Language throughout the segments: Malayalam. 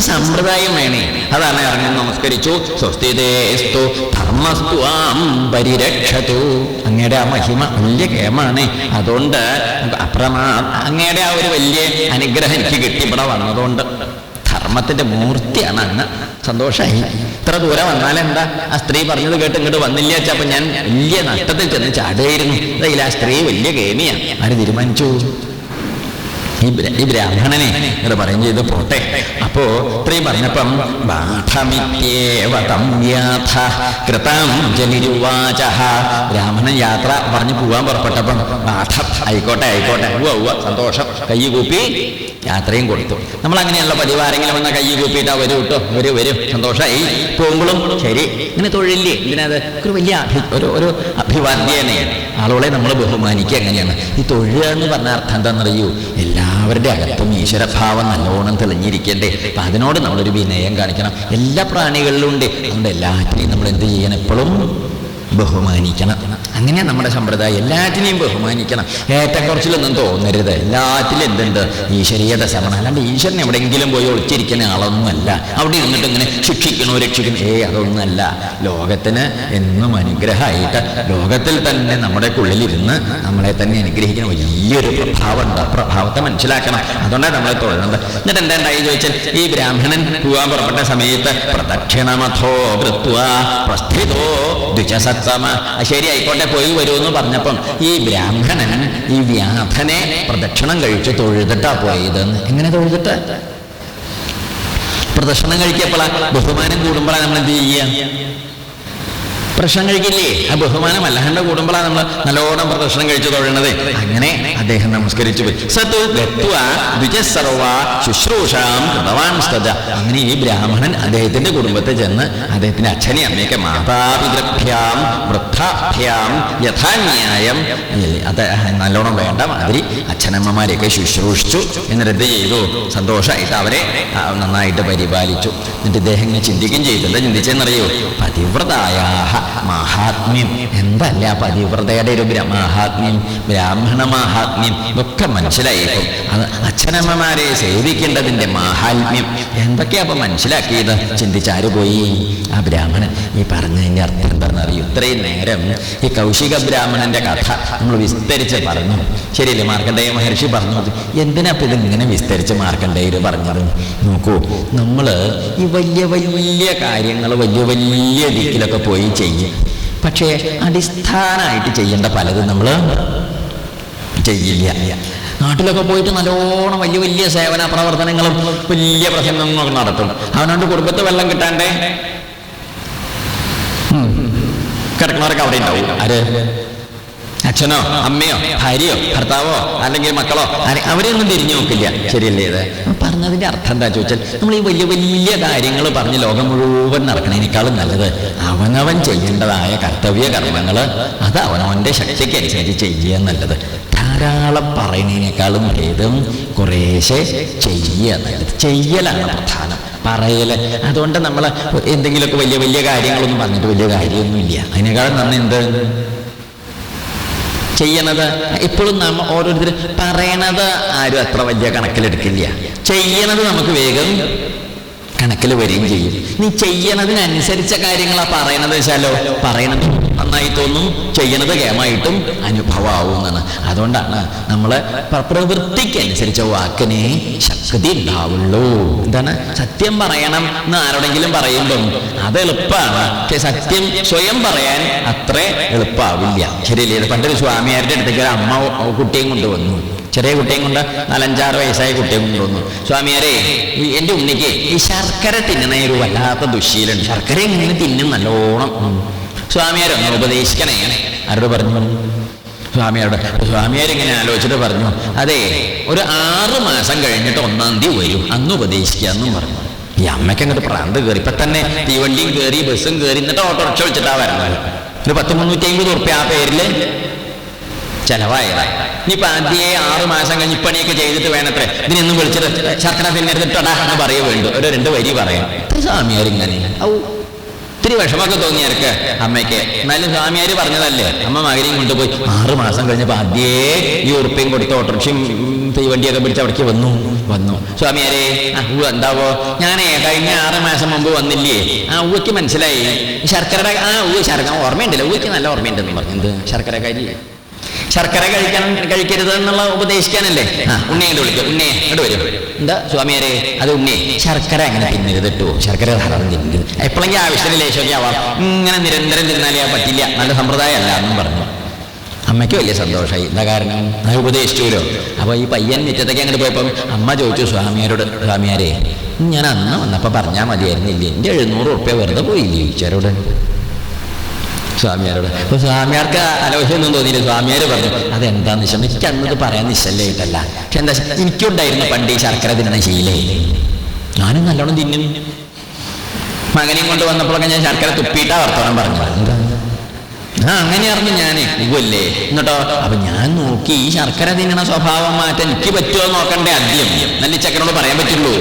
സമ്പ്രദായം വേണേ. അതാണ് ഇറങ്ങി നമസ്കരിച്ചു. സ്വസ്ഥിതേസ്തു ധർമ്മസ്തുവാം പരിരക്ഷതു. അങ്ങയുടെ ആ മഹിമ വലിയ കേമാണ്. അതുകൊണ്ട് അപ്രമാ അങ്ങയുടെ ആ ഒരു വലിയ അനുഗ്രഹം എനിക്ക് കിട്ടി ഇവിടെ വന്നതുകൊണ്ട്. ധർമ്മത്തിന്റെ മൂർത്തിയാണ് അങ്ങ് സന്തോഷമായി ഇത്ര ദൂരം വന്നാലെന്താ? ആ സ്ത്രീ പറഞ്ഞത് കേട്ട് ഇങ്ങോട്ട് വന്നില്ല അപ്പൊ ഞാൻ വലിയ നഷ്ടത്തിൽ ചെന്ന് ചാടുകയായിരുന്നു. അതായത് ആ സ്ത്രീ വലിയ ഗേമിയാണ് ആര് തീരുമാനിച്ചു? ഈ ബ്ര- ഈ ബ്രാഹ്മണനെ എന്ന് പറയും ചെയ്ത് പോട്ടെ. അപ്പോ ഇത്രയും പറഞ്ഞപ്പം ബാഠമിത്യേവ തം വ്യാധ കൃതാഞ്ജലിരുവാച ബ്രാഹ്മണൻ യാത്ര പറഞ്ഞു പോവാൻ പുറപ്പെട്ടപ്പം ബാഠം ആയിക്കോട്ടെ ആയിക്കോട്ടെ. സന്തോഷം. കൈ കൂപ്പി യാത്രയും കൊടുത്തു. നമ്മൾ അങ്ങനെയുള്ള പതിവ് ആരെങ്കിലും വന്ന കൈ കൂപ്പിയിട്ട് വരും കേട്ടോ വരും വരും. സന്തോഷമായി പോകുമ്പോഴും ശരി ഇങ്ങനെ തൊഴിലില്ലേ? ഇതിനത് ഒരു വലിയ ഒരു ഒരു അഭിവാദ്യനെയാണ് ആളുകളെ നമ്മൾ ബഹുമാനിക്കുക എങ്ങനെയാണ്? ഈ തൊഴിൽ എന്ന് പറഞ്ഞ അർത്ഥം എന്താണെന്നറിയൂ? എല്ലാവരുടെ അകത്തും ഈശ്വരഭാവം നല്ലോണം തെളിഞ്ഞിരിക്കണ്ടേ. അപ്പം അതിനോട് നമ്മളൊരു വിനയം കാണിക്കണം. എല്ലാ പ്രാണികളിലും ഉണ്ട്. അതുകൊണ്ട് എല്ലാറ്റിനെയും നമ്മൾ എന്ത് ചെയ്യണം? എപ്പോഴും ബഹുമാനിക്കണം. അങ്ങനെയാണ് നമ്മുടെ സമ്പ്രദായം. എല്ലാറ്റിനെയും ബഹുമാനിക്കണം. ഏറ്റക്കുറച്ചിലൊന്നും തോന്നരുത്. എല്ലാറ്റിലും എന്തുണ്ട്? ഈശ്വരീയത ശ്രമണം. അല്ലാണ്ട് ഈശ്വരൻ എവിടെയെങ്കിലും പോയി ഒളിച്ചിരിക്കുന്ന ആളൊന്നുമല്ല. അവിടെ ഇരുന്നിട്ട് ഇങ്ങനെ ശിക്ഷിക്കണോ രക്ഷിക്കണോ? ഏ അതൊന്നുമല്ല. ലോകത്തിന് എന്നും അനുഗ്രഹമായിട്ട് ലോകത്തിൽ തന്നെ നമ്മുടെ ഉള്ളിലിരുന്ന് നമ്മളെ തന്നെ അനുഗ്രഹിക്കുന്ന വലിയൊരു പ്രഭാവമുണ്ട് പ്രഭാവത്തെ മനസ്സിലാക്കണം. അതുകൊണ്ടാണ് നമ്മളെ തൊഴുന്നത് എന്നിട്ട് എന്താ ഉണ്ടായി ചോദിച്ചാൽ ഈ ബ്രാഹ്മണൻ പോകാൻ പുറപ്പെട്ട സമയത്ത് പ്രദക്ഷിണമഥോ കൃത്വ പ്രസ്ഥിതോ ദ്വിജസത്തമ ആ ശരി ആയിക്കോട്ടെ പോയി വരൂ എന്ന് പറഞ്ഞപ്പം ഈ ബ്രാഹ്മണൻ ഈ വ്യാധനെ പ്രദക്ഷിണം കഴിച്ച് തൊഴുതിട്ടാ പോയതെന്ന്. എങ്ങനെ തൊഴുതിട്ട്? പ്രദക്ഷിണം കഴിക്കപ്പോഴാ ബഹുമാനം കൂടുമ്പോഴാണ് നമ്മൾ എന്ത് ചെയ്യുക? പ്രശ്നം കഴിക്കില്ലേ? ആ ബഹുമാനം അല്ലാണ്ട് കൂടുമ്പോഴാണ് നമ്മൾ നല്ലോണം പ്രദർശനം കഴിച്ചു തൊഴുന്നത് അങ്ങനെ അദ്ദേഹം നമസ്കരിച്ചു ശുശ്രൂഷാം അങ്ങനെ ഈ ബ്രാഹ്മണൻ അദ്ദേഹത്തിന്റെ കുടുംബത്തെ ചെന്ന് അദ്ദേഹത്തിന്റെ അച്ഛനെ അമ്മയൊക്കെ മാതാപിതൃഭ്യാം വൃദ്ധാഭ്യാം യഥാന്യായം അത് നല്ലോണം വേണ്ട മാതിരി അച്ഛനമ്മമാരെയൊക്കെ ശുശ്രൂഷിച്ചു. എന്നിട്ട് എന്ത് ചെയ്തു? സന്തോഷമായിട്ട് അവരെ നന്നായിട്ട് പരിപാലിച്ചു. എന്നിട്ട് ഇദ്ദേഹം ഇങ്ങനെ ചിന്തിക്കുകയും ചെയ്തു. എന്താ ചിന്തിച്ചെന്നറിയോ പതിവ്രതായ മഹാത്മ്യം. എന്തല്ല പതിവ്രതയുടെ ഒരു മഹാത്മ്യം ബ്രാഹ്മണ മഹാത്മ്യം ഇതൊക്കെ മനസ്സിലായി അത് അച്ഛനമ്മമാരെ സേവിക്കേണ്ടതിന്റെ മഹാത്മ്യം. എന്തൊക്കെയാ അപ്പം മനസ്സിലാക്കിയത്? ചിന്തിച്ചാര് പോയി? ആ ബ്രാഹ്മണൻ. ഈ പറഞ്ഞതിന്റെ അർത്ഥം എന്താണെന്ന് അറിയൂ? ഇത്രയും നേരം ഈ കൗശിക ബ്രാഹ്മണന്റെ കഥ നമ്മൾ വിസ്തരിച്ച് പറഞ്ഞു. ശരിയല്ലേ? മാർക്കണ്ഡേയ മഹർഷി പറഞ്ഞത് എന്തിനാ അപ്പം ഇത് ഇങ്ങനെ വിസ്തരിച്ച് മാർക്കണ്ഡേയർ പറഞ്ഞത്? നോക്കൂ നമ്മൾ ഈ വലിയ വലിയ കാര്യങ്ങൾ വലിയ വലിയ ദിക്കിലൊക്കെ പോയി ചെയ്യും. പക്ഷേ അടിസ്ഥാനമായിട്ട് ചെയ്യേണ്ട പലതും നമ്മൾ ചെയ്യില്ല. നാട്ടിലൊക്കെ പോയിട്ട് നല്ലോണം വലിയ വലിയ സേവന പ്രവർത്തനങ്ങളും വലിയ പ്രസംഗങ്ങളൊക്കെ നടത്തും. അവനോണ്ട് കുടുംബത്തെ വെള്ളം കിട്ടാണ്ടേ. കിടക്കുന്നവരൊക്കെ അവിടെ ഉണ്ടാവും. ആര്? അച്ഛനോ അമ്മയോ ഭാര്യയോ ഭർത്താവോ അല്ലെങ്കിൽ മക്കളോ അല്ലെ അവരെയൊന്നും തിരിഞ്ഞു നോക്കില്ല. ശരിയല്ലേ ഇത്? പറഞ്ഞതിന്റെ അർത്ഥം എന്താ ചോദിച്ചാൽ നമ്മൾ ഈ വലിയ വലിയ കാര്യങ്ങൾ പറഞ്ഞ് ലോകം മുഴുവൻ നടക്കണേനേക്കാളും നല്ലത് അവനവൻ ചെയ്യേണ്ടതായ കർത്തവ്യ കർമ്മങ്ങൾ അത് അവനവന്റെ ശക്തിക്ക് അനുസരിച്ച് ചെയ്യുക നല്ലത്. ധാരാളം പറയുന്നതിനേക്കാളും ഭേദം കുറേശ്ശെ ചെയ്യുക നല്ലത്. ചെയ്യലാണ് പ്രധാനം. പറയൽ. അതുകൊണ്ട് നമ്മൾ എന്തെങ്കിലുമൊക്കെ വലിയ വലിയ കാര്യങ്ങളൊന്നും പറഞ്ഞിട്ട് വലിയ കാര്യമൊന്നുമില്ല. അതിനേക്കാളും നന്ദി എന്ത്? ചെയ്യണത്? ഇപ്പോഴും നാം ഓരോരുത്തർ പറയണത് ആരും അത്ര വലിയ കണക്കിലെടുക്കില്ല. ചെയ്യണത് നമുക്ക് വേഗം കണക്കിൽ വരികയും ചെയ്യും. നീ ചെയ്യണതിനനുസരിച്ച കാര്യങ്ങളാ പറയണത് വെച്ചാലോ പറയണത്. നന്നായി തോന്നും ചെയ്യണത് കേമായിട്ടും അനുഭവമാവുന്നതാണ് അതുകൊണ്ടാണ് നമ്മളെ പ്രവൃത്തിക്കനുസരിച്ച വാക്കിനെ ശക്തി ഉണ്ടാവുള്ളൂ. എന്താണ്? സത്യം പറയണം എന്ന് ആരോടെങ്കിലും പറയുമ്പം അത് എളുപ്പമാണ്. പക്ഷെ സത്യം സ്വയം പറയാൻ അത്ര എളുപ്പമാവില്ല ശരിയല്ലേ? പണ്ടൊരു സ്വാമിയാരുടെ അടുത്തേക്ക് ഒരു അമ്മ കുട്ടിയും കൊണ്ടുവന്നു. ചെറിയ കുട്ടിയും കൊണ്ട് നാലഞ്ചാറ് വയസ്സായ കുട്ടിയും കൊണ്ടുവന്നു. സ്വാമിയാരെ എന്റെ ഉണ്ണിക്ക് ഈ ശർക്കര തിന്നണ ഒരു വല്ലാത്ത ദുശീലുണ്ട് ശർക്കര ഇങ്ങനെ തിന്നും? നല്ലോണം. സ്വാമിയാരൊന്ന് ഉപദേശിക്കണേ. ആരോട് പറഞ്ഞു? സ്വാമിയാരോട് സ്വാമിയാരിങ്ങനെ ആലോചിച്ചിട്ട് പറഞ്ഞു അതെ ഒരു ആറ് മാസം കഴിഞ്ഞിട്ട് ഒന്നാം തീയതി വരും അന്ന് ഉപദേശിക്കാന്നും പറഞ്ഞു. ഈ അമ്മയ്ക്ക് അങ്ങോട്ട് പ്രാന്ത് കയറി ഇപ്പൊ തന്നെ തീവണ്ടിയും കയറി ബസ്സും കയറി എന്നിട്ട് ഓട്ടോറിക്ഷ വിളിച്ചിട്ടാ വരുന്നത്. ഒരു പത്ത് മുന്നൂറ്റി അമ്പത് ഉറുപ്പ്യ ആ പേരിൽ ചെലവായതായി ഇനിയിപ്പൊ ആദ്യേ ആറ് മാസം കഴിഞ്ഞ് പണിയൊക്കെ ചെയ്തിട്ട് വേണത്രേ. ഇതിനൊന്നും വിളിച്ചിട്ട് ശർക്കര എടുത്തിട്ടടാ എന്ന് പറയുക വേണ്ടു ഒരു രണ്ട് വരി പറയാം. സ്വാമിയാരിങ്ങനെ. ഔ ഇത്തിരി വിഷമൊക്കെ തോന്നിയർക്ക് അമ്മയ്ക്ക്. എന്നാലും സ്വാമിയാര് പറഞ്ഞതല്ലേ അമ്മ മകനെയും കൊണ്ടുപോയി. ആറ് മാസം കഴിഞ്ഞപ്പോൾ ആദ്യേ ഈ ഉറുപ്പയും കൊടുത്ത് ഓട്ടോറിക്ഷയും തീവണ്ടിയൊക്കെ പിടിച്ച് അവിടേക്ക് വന്നു വന്നു. സ്വാമിയാരെ ഉവ്വ് എന്താവോ? ഞാനേ കഴിഞ്ഞ ആറ് മാസം മുമ്പ് വന്നില്ലേ? ആ ഉവ്വയ്ക്ക് മനസ്സിലായി. ശർക്കരയുടെ ആ ഉവ്വ് ശർക്കര ഓർമ്മയുണ്ടല്ലോ ഉവ്വയ്ക്ക് നല്ല ഓർമ്മയുണ്ടെന്ന് പറഞ്ഞു. എന്ത് ശർക്കരക്കാരി ശർക്കര കഴിക്കാൻ കഴിക്കരുത് എന്നുള്ള ഉപദേശിക്കാനല്ലേ? ആ ഉണ്ണിയെ വിളിക്കും. ഉണ്ണിയെ ഇങ്ങോട്ട് വരും. എന്താ സ്വാമിയാരെ? അത് ഉണ്ണി ശർക്കര അങ്ങനെ തിന്നരുത് കേട്ടോ ശർക്കര ധാരാളം തിന്നരുത്. എപ്പോഴെങ്കിലും ആവശ്യത്തിന് ലേശമൊക്കെ ആവാം? ഇങ്ങനെ നിരന്തരം തിന്നാലേ പറ്റില്ല. നല്ല സമ്പ്രദായം അല്ല എന്നും പറഞ്ഞു. അമ്മയ്ക്ക് വലിയ സന്തോഷമായി. എന്താ കാരണം? അത് ഉപദേശിച്ചുല്ലോ അപ്പോൾ ഈ പയ്യൻ മുറ്റത്തേക്ക് അങ്ങോട്ട് പോയപ്പോൾ അമ്മ ചോദിച്ചു സ്വാമിയാരോട് സ്വാമിയാരെ ഞാൻ അന്ന് വന്നപ്പോൾ പറഞ്ഞാൽ മതിയായിരുന്നില്ലേ? എന്റെ എഴുന്നൂറ് ഉറുപ്പ്യ വെറുതെ പോയില്ലേ ചോദിച്ചാരോട് സ്വാമിയാരോട്. അപ്പൊ സ്വാമിയാർക്ക് ആലോചനയൊന്നും തോന്നിയില്ല. സ്വാമിയാർ പറഞ്ഞു അതെന്താന്ന് വെച്ചാൽ എനിക്ക് അന്നത് പറയാൻ നിശ്ചല്ലായിട്ടല്ല പക്ഷെ എന്താ എനിക്കുണ്ടായിരുന്ന പണ്ട് ഈ ശർക്കര തിന്നണ ശീലേ. ഞാനും നല്ലോണം തിന്നും. മകനെയും കൊണ്ട് വന്നപ്പോഴൊക്കെ ഞാൻ ശർക്കര തുപ്പിയിട്ടാ വർത്തമാനം പറഞ്ഞു എന്താ? അങ്ങനെ അറിഞ്ഞു ഞാൻ ഇവല്ലേ എന്നിട്ടോ? അപ്പൊ ഞാൻ നോക്കി ഈ ശർക്കര തിന്നണ സ്വഭാവം മാറ്റാൻ എനിക്ക് പറ്റുമോ നോക്കണ്ടേ ആദ്യം. നല്ല ചക്കരോട് പറയാൻ പറ്റുള്ളൂ.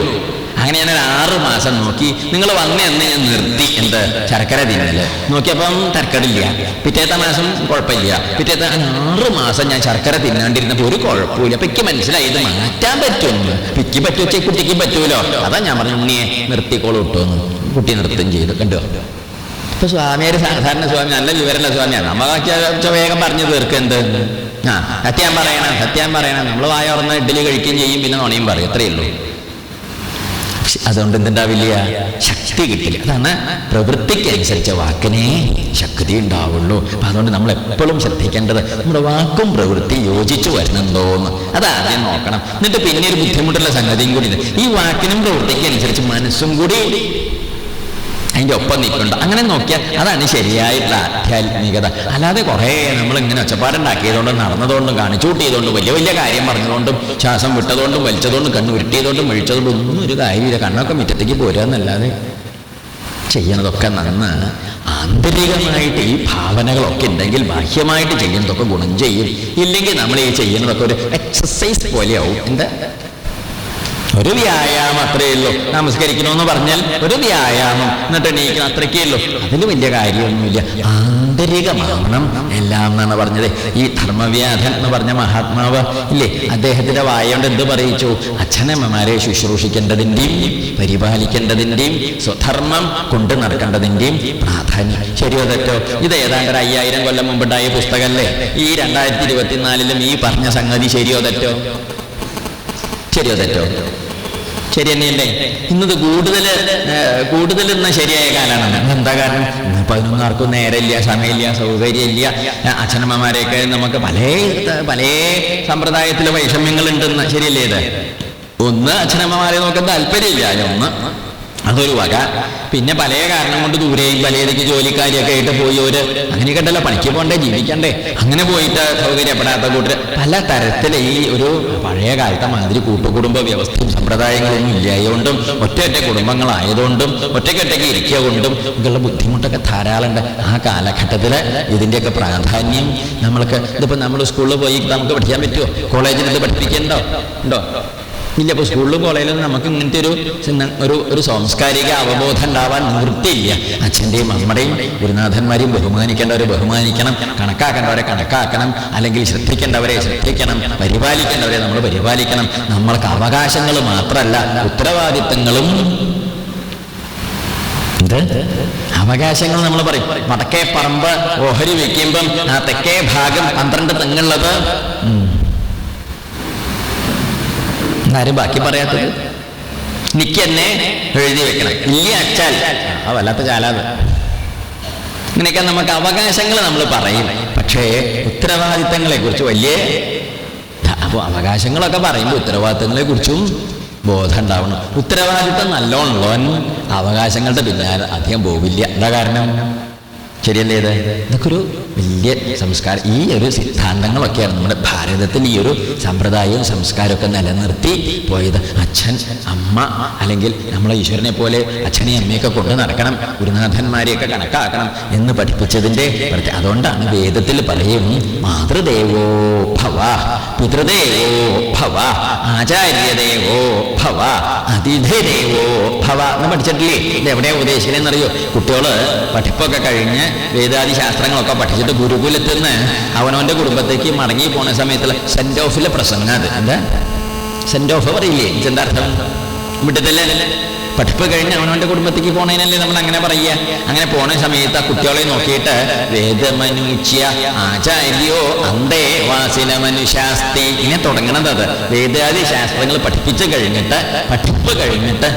അങ്ങനെ ഞാൻ ഒരു ആറ് മാസം നോക്കി നിങ്ങൾ വന്ന എന്ന് ഞാൻ നിർത്തി. എന്ത്? ശർക്കര തിന്നൽ. നോക്കിയപ്പം തരക്കടില്ല പിറ്റേത്തെ മാസം കുഴപ്പമില്ല. പിറ്റേത്തെ ആറ് മാസം ഞാൻ ശർക്കര തിന്നാണ്ടിരുന്നപ്പോൾ ഒരു കുഴപ്പമില്ല അപ്പൊ എനിക്ക് മനസ്സിലായി ഇത് മാറ്റാൻ പറ്റുമെന്ന്. പിക്ക് പറ്റുവെച്ച കുട്ടിക്ക് പറ്റൂലോ? അതാ ഞാൻ പറഞ്ഞു ഉണ്ണിയെ നിർത്തിക്കോളൂ കിട്ടുമെന്ന് കുട്ടി നൃത്തം ചെയ്തു. കണ്ടോ? ഇപ്പൊ സ്വാമിയൊരു സാധാരണ സ്വാമി നല്ല വിവരമുള്ള സ്വാമിയാണ്. നമ്മ വേഗം പറഞ്ഞു തീർക്ക് ആ സത്യം പറയണം സത്യം പറയണം. നമ്മൾ വായ ഉറന്ന ഇഡ്ഡലി കഴിക്കുകയും ചെയ്യും പിന്നെ നുണയും പറയും. അത്രയേ ഉള്ളൂ. അതുകൊണ്ട് എന്തുണ്ടാവില്ല ശക്തി കിട്ടില്ല. അതാണ് പ്രവൃത്തിക്ക് അനുസരിച്ച വാക്കിനെ ശക്തി ഉണ്ടാവുള്ളൂ. അപ്പൊ അതുകൊണ്ട് നമ്മൾ എപ്പോഴും ശ്രദ്ധിക്കേണ്ടത് നമ്മുടെ വാക്കും പ്രവൃത്തി യോജിച്ചു വരുന്നുണ്ടോന്ന് ആദ്യം നോക്കണം. എന്നിട്ട് പിന്നെ ഒരു ബുദ്ധിമുട്ടുള്ള സംഗതിയും കൂടി ഈ വാക്കിനും പ്രവൃത്തിക്ക് അനുസരിച്ച് മനസ്സും കൂടി അതിന്റെ ഒപ്പം നിൽക്കണ്ട അങ്ങനെ നോക്കിയാൽ അതാണ് ശരിയായിട്ടുള്ള ആധ്യാത്മികത അല്ലാതെ കുറേ നമ്മൾ ഇങ്ങനെ ഒച്ചപ്പാടുണ്ടാക്കിയതുകൊണ്ടും നടന്നതുകൊണ്ടും കാണിച്ചു കൂട്ടിയതുകൊണ്ടും വലിയ വലിയ കാര്യം പറഞ്ഞതുകൊണ്ടും ശ്വാസം വിട്ടതുകൊണ്ടും വലിച്ചതുകൊണ്ടും കണ്ണ് ഉരുട്ടിയതുകൊണ്ടും മെഴിച്ചതുകൊണ്ടും ഒന്നും ഒരു കാര്യമില്ല. കണ്ണൊക്കെ മുറ്റത്തേക്ക് പോരാന്നല്ലാതെ ചെയ്യുന്നതൊക്കെ നന്ന് ആന്തരികമായിട്ട് ഈ ഭാവനകളൊക്കെ ഉണ്ടെങ്കിൽ ബാഹ്യമായിട്ട് ചെയ്യുന്നതൊക്കെ ഗുണം ചെയ്യും. ഇല്ലെങ്കിൽ നമ്മൾ ഈ ചെയ്യുന്നതൊക്കെ ഒരു എക്സസൈസ് പോലെയാവും. എന്താ? ഒരു വ്യായാമം അത്രയേ ഉള്ളൂ. നമസ്കരിക്കണമെന്ന് പറഞ്ഞാൽ ഒരു വ്യായാമം. എന്നിട്ട് എണീക്കണം അത്രയ്ക്കേ ഉള്ളൂ. അതിൽ വലിയ കാര്യമൊന്നുമില്ല. ആന്തരികമാവണം. എല്ലാം എന്നാണ് പറഞ്ഞത്. ഈ ധർമ്മവ്യാധൻ എന്ന് പറഞ്ഞ മഹാത്മാവ് ഇല്ലേ? അദ്ദേഹത്തിന്റെ വായോണ്ട് എന്ത് പറയിച്ചു? അച്ഛനമ്മമാരെ ശുശ്രൂഷിക്കേണ്ടതിന്റെയും പരിപാലിക്കേണ്ടതിന്റെയും സ്വധർമ്മം കൊണ്ടു നടക്കേണ്ടതിന്റെയും പ്രാധാന്യം. ശരിയോ തെറ്റോ? ഇത് ഏതാണ്ട് ഒരു അയ്യായിരം കൊല്ലം മുമ്പുണ്ടായ പുസ്തകമല്ലേ? ഈ രണ്ടായിരത്തി ഇരുപത്തിനാലിലും ഈ പറഞ്ഞ സംഗതി ശരിയോ തെറ്റോ? ശരിയോ തെറ്റോ? ശരി തന്നെയല്ലേ ഇന്നത് കൂടുതൽ കൂടുതൽ ഇന്ന് ശരിയായ കാലമാണ്. എന്താ കാരണം? പതിനൊന്നും ആർക്കും നേരമില്ല സമയമില്ല സൗകര്യമില്ല. അച്ഛനമ്മമാരെയൊക്കെ നമുക്ക് പല പല സമ്പ്രദായത്തിലെ വൈഷമ്യങ്ങളുണ്ടെന്ന്. ശരിയല്ലേ ഇത്? ഒന്ന് അച്ഛനമ്മമാരെ നോക്കാൻ താല്പര്യമില്ല. ഒന്ന് അതൊരു വക. പിന്നെ പല കാരണം കൊണ്ട് ദൂരെയും പലയിടയ്ക്ക് ജോലിക്കാരിയൊക്കെ ആയിട്ട് പോയി ഒരു അങ്ങനെ ഉണ്ടല്ലോ പണിക്ക് പോകണ്ടേ ജീവിക്കണ്ടേ. അങ്ങനെ പോയിട്ട് സൗകര്യപ്പെടാത്ത കൂട്ടർ പല തരത്തിൽ ഈ ഒരു പഴയ കാലത്തെ മാതിരി കൂട്ടുകുടുംബ വ്യവസ്ഥയും സമ്പ്രദായങ്ങളൊന്നും ഇല്ലായതുകൊണ്ടും ഒറ്റ ഒറ്റ കുടുംബങ്ങളായതുകൊണ്ടും ഒറ്റയ്ക്കൊറ്റയ്ക്ക് ഇരിക്കുക കൊണ്ടും ഇതുള്ള ബുദ്ധിമുട്ടൊക്കെ ധാരാളമുണ്ട് ആ കാലഘട്ടത്തിൽ ഇതിന്റെയൊക്കെ പ്രാധാന്യം നമ്മൾക്ക് ഇതിപ്പോൾ നമ്മൾ സ്കൂളിൽ പോയി നമുക്ക് പഠിക്കാൻ പറ്റുമോ കോളേജിൽ ഇത് പഠിപ്പിക്കണ്ടോ? ഉണ്ടോ? ഇല്ല ഇപ്പോൾ സ്കൂളിലും കോളേജിലും നമുക്ക് ഇങ്ങനത്തെ ഒരു ഒരു ഒരു സാംസ്കാരിക അവബോധം ഉണ്ടാവാൻ നിവൃത്തിയില്ല. അച്ഛന്റെയും അമ്മയുടെയും ഗുരുനാഥന്മാരെയും ബഹുമാനിക്കേണ്ടവരെ ബഹുമാനിക്കണം. കണക്കാക്കേണ്ടവരെ കണക്കാക്കണം. അല്ലെങ്കിൽ ശ്രദ്ധിക്കേണ്ടവരെ ശ്രദ്ധിക്കണം. പരിപാലിക്കേണ്ടവരെ നമ്മൾ പരിപാലിക്കണം. നമ്മൾക്ക് അവകാശങ്ങൾ മാത്രമല്ല ഉത്തരവാദിത്തങ്ങളും അവകാശങ്ങൾ നമ്മൾ പറയും. വടക്കേ പറമ്പ് ഓഹരി വെക്കുമ്പം ആ തെക്കേ ഭാഗം പന്ത്രണ്ട് തെങ്ങുള്ളത്. ആരും ബാക്കി പറയാത്തത്? നിക്ക് എന്നെ എഴുതി വെക്കണം. ഇല്ല അച്ചാൽ. ആ വല്ലാത്ത ചാലാത് ഇങ്ങനെയൊക്കെ നമുക്ക് അവകാശങ്ങൾ നമ്മൾ പറയും. പക്ഷേ ഉത്തരവാദിത്തങ്ങളെ കുറിച്ച് വലിയ അപ്പോൾ അവകാശങ്ങളൊക്കെ പറയുമ്പോൾ ഉത്തരവാദിത്തങ്ങളെ കുറിച്ചും ബോധം ഉണ്ടാവണം. ഉത്തരവാദിത്തം നല്ലോണമുള്ളവൻ അവകാശങ്ങളുടെ പിന്നാലെ അധികം പോവില്ല. എന്താ കാരണം? ശരിയല്ലേ ഇത്? ഇതൊക്കെ ഒരു വലിയ സംസ്കാരം. ഈ ഒരു സിദ്ധാന്തങ്ങളൊക്കെയാണ് നമ്മുടെ ഭാരതത്തിൽ ഈ ഒരു സമ്പ്രദായവും സംസ്കാരമൊക്കെ നിലനിർത്തി പോയത്. അച്ഛൻ അമ്മ അല്ലെങ്കിൽ നമ്മളെ ഈശ്വരനെ പോലെ അച്ഛനെയും അമ്മയൊക്കെ കൊണ്ട് നടക്കണം ഗുരുനാഥന്മാരെയൊക്കെ കണക്കാക്കണം എന്ന് പഠിപ്പിച്ചതിന്റെ അതുകൊണ്ടാണ് വേദത്തിൽ പറയും മാതൃദേവോ ഭവ പിതൃദേവോ ഭവ ആചാര്യദേവോ ഭവ അതിഥിദേവോ ഭവ എന്ന് പഠിച്ചിട്ടില്ലേ? ഇത് എവിടെയാണ് ഉപദേശിക്കലെന്നറിയോ? കുട്ടികൾ പഠിപ്പൊക്കെ കഴിഞ്ഞ് വേദാദി ശാസ്ത്രങ്ങളൊക്കെ പഠിച്ചിട്ട് ഗുരുകുലത്തിൽ നിന്ന് അവനവന്റെ കുടുംബത്തേക്ക് മടങ്ങി പോണ സമയത്തുള്ള സെന്റ് ഓഫിലെ പ്രസംഗം അത്. എന്താ? സെന്റ് ഓഫ് പറയില്ലേ? എന്താ അർത്ഥം? പഠിപ്പ് കഴിഞ്ഞ് അവനവന്റെ കുടുംബത്തേക്ക് പോണതിനല്ലേ നമ്മൾ അങ്ങനെ പറയുക. അങ്ങനെ പോണ സമയത്ത് ആ കുട്ടികളെ നോക്കിയിട്ട് വേദമനുഷ്യ ആചാര്യോ അന്തേ വാസിന മനുശാസ്തി ഇങ്ങനെ തുടങ്ങണത് അത്. വേദാദി ശാസ്ത്രങ്ങൾ പഠിപ്പിച്ചു കഴിഞ്ഞിട്ട് പഠിപ്പ് കഴിഞ്ഞിട്ട്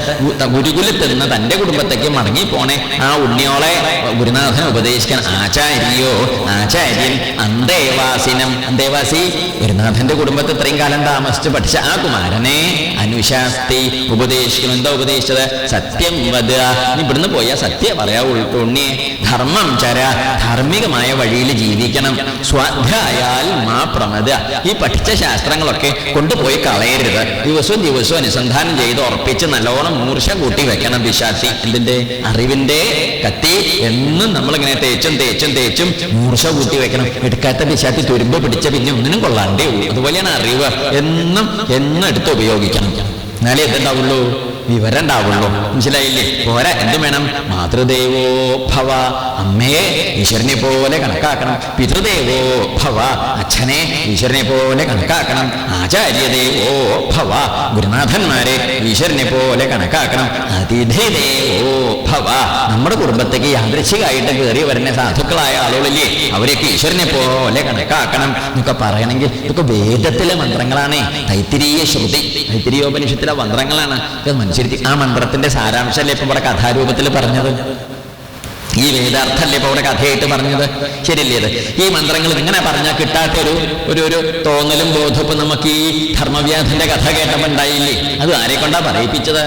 ഗുരുകുലത്തിൽ നിന്ന് തന്റെ കുടുംബത്തേക്ക് മടങ്ങി പോണേ. ആ ഉണ്ണിയോളെ ഗുരുനാഥൻ ഉപദേശിക്കാൻ ആചാര്യോ ആചാര്യൻ അന്തേവാസിനം അന്തേവാസി ഗുരുനാഥന്റെ കുടുംബത്തെ ഇത്രയും കാലം താമസിച്ച് പഠിച്ച ആ കുമാരനെ അനുശാസ്തി ഉപദേശിക്കണം. എന്താ ഉപദേശിച്ചത്? സത്യം വധ ഇവിടുന്ന് പോയാൽ സത്യം പറയാ ഉണ്ണി. ധർമ്മം ചര. ധാർമ്മികമായ വഴിയിൽ ജീവിക്കണം. സ്വാധ്യായാൽ മാ പ്രമദ ഈ പഠിച്ച ശാസ്ത്രങ്ങളൊക്കെ കൊണ്ടുപോയി കളയരുത്. ദിവസവും ദിവസവും അനുസന്ധാനം ചെയ്ത് ഉറപ്പിച്ച് നല്ലോണം മൂർച്ച കൂട്ടി വെക്കണം ദിശാത്തി ഇതിന്റെ അറിവിന്റെ കത്തി. എന്നും നമ്മളിങ്ങനെ തേച്ചും തേച്ചും തേച്ചും മൂർച്ച കൂട്ടി വെക്കണം. എടുക്കാത്ത ദിശാത്തി തുരുമ്പ് പിടിച്ച പിന്നെ ഒന്നിനും കൊള്ളാണ്ടേ ഉള്ളൂ. അതുപോലെയാണ് അറിവ്. എന്നും എന്നും എടുത്ത് ഉപയോഗിക്കണം. എന്നാലേ എന്തുണ്ടാവുള്ളൂ വിവരം ഉണ്ടാവുള്ളൂ മനസ്സിലായില്ലേ? പോരെ എന്തും വേണം. മാതൃദേവോ ഭവ. അമ്മയെ ഈശ്വരനെ പോലെ കണക്കാക്കണം. പിതൃദേവോ ഭവ. അച്ഛനെ ഈശ്വരനെ പോലെ കണക്കാക്കണം. ആചാര്യദേവോ ഭവ. ഗുരുനാഥന്മാരെ ഈശ്വരനെ പോലെ കണക്കാക്കണം. അതിഥിദേവോ ഭവ. നമ്മുടെ കുടുംബത്തേക്ക് യാദൃശികമായിട്ട് കയറി വരുന്ന സാധുക്കളായ ആളുകളില്ലേ അവരെയൊക്കെ ഈശ്വരനെ പോലെ കണക്കാക്കണം എന്നൊക്കെ പറയണമെങ്കിൽ ഇതൊക്കെ വേദത്തിലെ മന്ത്രങ്ങളാണ്. തൈത്തിരീയ ശ്രുതി തൈത്തിരീയോപനിഷത്തിലെ മന്ത്രങ്ങളാണ്. ഇത് മനുഷ്യർക്ക് ആ മന്ത്രത്തിന്റെ സാരാംശമല്ലേ ഇപ്പൊ ഇവിടെ കഥാരൂപത്തിൽ പറഞ്ഞത്? ഈ വേദാർത്ഥല്ലേ ഇപ്പൊ ഇവിടെ കഥയായിട്ട് പറഞ്ഞത്? ശരിയല്ലേ ഇത്? ഈ മന്ത്രങ്ങൾ ഇങ്ങനെ പറഞ്ഞാൽ കിട്ടാത്ത ഒരു ഒരു ഒരു തോന്നലും ബോധവും നമുക്ക് ഈ ധർമ്മവ്യാധന്റെ കഥ കേട്ടപ്പോൾ ഉണ്ടായില്ലേ? അത് കൊണ്ടാ പറയിപ്പിച്ചത്?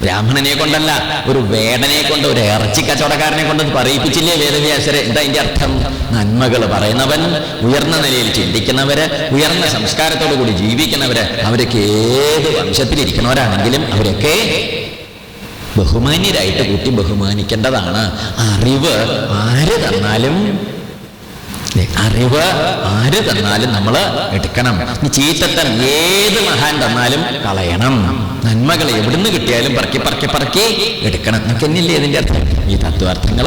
ബ്രാഹ്മണനെ കൊണ്ടല്ല ഒരു വേടനെ കൊണ്ട് ഒരു ഇറച്ചി കച്ചവടക്കാരനെ കൊണ്ട് പറയിപ്പിച്ചില്ലേ വേദവ്യാസരെ? എന്താ അതിന്റെ അർത്ഥം. നന്മകൾ പറയുന്നവൻ ഉയർന്ന നിലയിൽ ചിന്തിക്കുന്നവര് ഉയർന്ന സംസ്കാരത്തോടു കൂടി ജീവിക്കുന്നവര് അവരൊക്കെ ഏത് വംശത്തിലിരിക്കുന്നവരാണെങ്കിലും അവരൊക്കെ ബഹുമാന്യരായിട്ട് കൂട്ടി ബഹുമാനിക്കേണ്ടതാണ്. അറിവ് ആര് തന്നാലും അറിവ് ആര് തന്നാലും നമ്മൾ എടുക്കണം. ഈ ചീത്തത്തരം ഏത് മഹാൻ തന്നാലും കളയണം. നന്മകൾ എവിടുന്ന് കിട്ടിയാലും പറക്കി പറക്കി പറക്കി എടുക്കണം. എന്നൊക്കെ തന്നെയല്ലേ ഇതിന്റെ അർത്ഥം? ഈ തത്വാർത്ഥങ്ങൾ